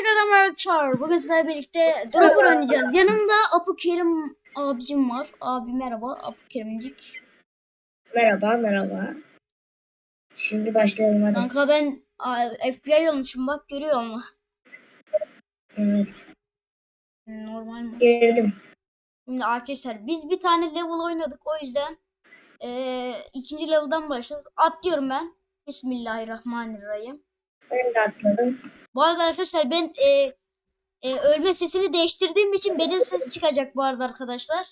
tekrardan merhaba arkadaşlar. Bugün sizlerle birlikte Dropper oynayacağız. Yanımda Apu Kerim abicim var. Abi merhaba Apu Kerimcik. Merhaba, merhaba. Şimdi başlayalım hadi. Kanka ben FBI olmuşum bak görüyor musun? Evet. Normal mi? Girdim. Şimdi arkadaşlar biz bir tane level oynadık o yüzden eee, ikinci level'dan başlıyoruz. Atlıyorum ben. Bismillahirrahmanirrahim. Ben de atladım. Bu arada arkadaşlar ben eee, eee, ölme sesini değiştirdiğim için benim ses çıkacak bu arada arkadaşlar.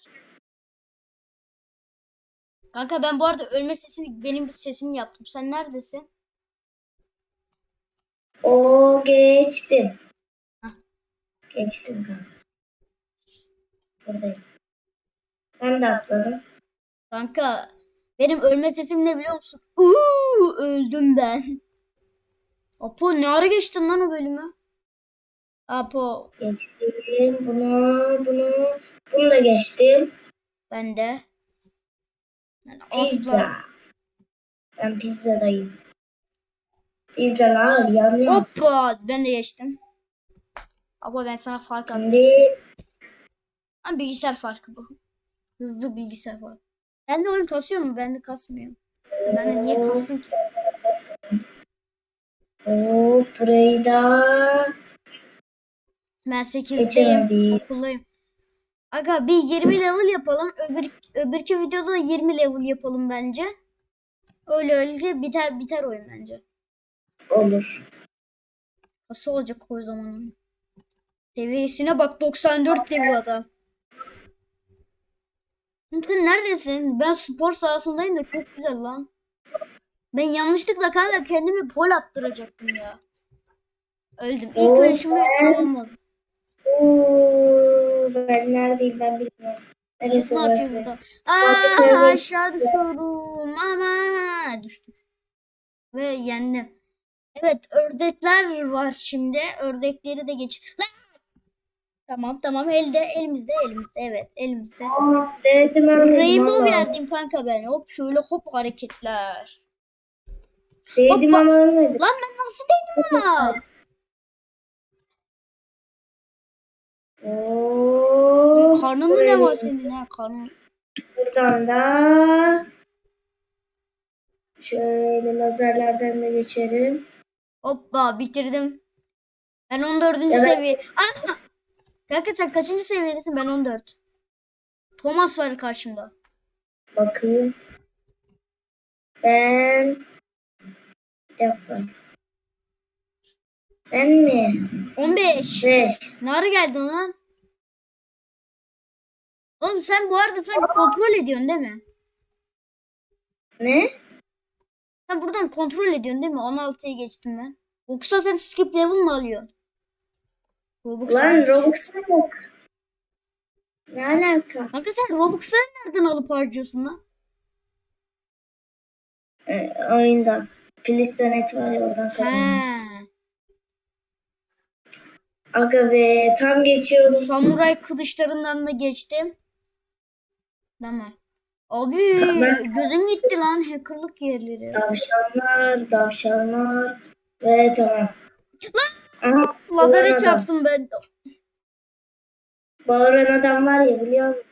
Kanka ben bu arada ölme sesini benim sesimi yaptım. Sen neredesin? O geçtim. Hah. Geçtim kanka. Buradayım. Ben de atladım. Kanka benim ölme sesim ne biliyor musun? Uuu öldüm ben. Apo ne ara geçtin lan o bölümü? Apo Geçtim. Bunu, bunu, bunu da geçtim. ben de. Yani Pizza. asla- Ben pizzadayım. Pizzalar yanıyor. Hoppa ben de geçtim. Apo ben sana fark attım. Şimdi Ama bilgisayar farkı bu. Hızlı bilgisayar farkı. Ben de oyun kasıyor mu? Ben de kasmıyor. Ben de niye kassın ki? O burayı da Ben 8'deyim. geçemedim. Okuldayım. Aga bir 20 level yapalım. Öbür, öbürkü videoda da 20 level yapalım bence. Öyle öyle biter biter oyun bence. Olur. Nasıl olacak o zaman? Seviyesine bak 94 level adam. Sen neredesin? Ben spor sahasındayım da çok güzel lan. Ben yanlışlıkla kanka kendimi gol attıracaktım ya. Öldüm. İlk Oo, ölüşümü olmadı. Oo, ben neredeyim ben bilmiyorum. Neresi Ne burası? Aa, aşağı düşüyorum ama düştüm. Ve yendim. Evet ördekler var şimdi. Ördekleri de geç. Lan! Tamam tamam elde elimizde elimizde evet elimizde. Aa, denedim Rainbow verdim kanka ben. Hop şöyle hop hareketler. Hoppa. ama ölmedim. Lan ben nasıl değdim ona? Oo, Karnında ne var senin ha karnın? Buradan da şöyle lazerlerden de geçerim. Hoppa bitirdim. Ben 14. Evet. seviye. Aha! Kanka sen kaçıncı seviyedesin? Ben 14. Thomas var karşımda. Bakayım. Ben dakika. Ben mi? 15. 5. Ne ara geldin lan? Oğlum sen bu arada sen kontrol ediyorsun değil mi? Ne? Sen buradan kontrol ediyorsun değil mi? 16'ya geçtim ben. Yoksa sen skip level mi alıyorsun? Robux'tan. Lan Robux'a yok. Ne alaka? Kanka sen Robux'ları nereden alıp harcıyorsun lan? Ee, oyundan. Plistanet var ya oradan kazandım. He. Aga be tam geçiyordum. Samuray kılıçlarından da geçtim. Tamam. Abi Tamam. gözüm gitti lan hackerlık yerleri. Tavşanlar, tavşanlar ve tamam. Aha, Lazer bağıran et adam. yaptım ben. Bağıran adam var ya biliyor musun?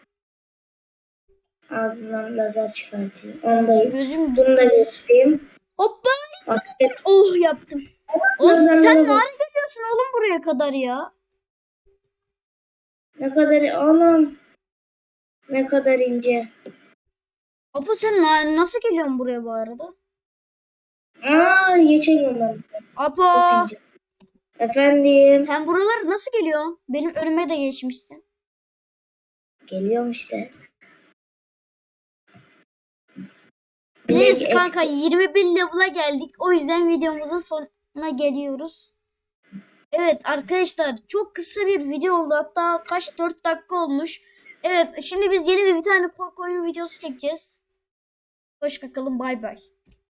Ağzından lazer çıkartıyor. Ondayım. Gözüm Bunu da geçtim. Hoppa. Basket Oh yaptım. Oğlum sen lazerlere ne bak. ara geliyorsun oğlum buraya kadar ya? Ne kadar oğlum. Ne kadar ince. Apo sen na- nasıl geliyorsun buraya bu arada? Aa geçemiyorum ben. Apo Çok ince. Efendim. sen buralar nasıl geliyorsun? Benim önüme de geçmişsin. Geliyorum işte. Neyse Bilek kanka eksik. 21 level'a geldik. O yüzden videomuzun sonuna geliyoruz. Evet arkadaşlar çok kısa bir video oldu. Hatta kaç 4 dakika olmuş. Evet şimdi biz yeni bir, bir tane korku oyunu videosu çekeceğiz. Hoşçakalın bay bay.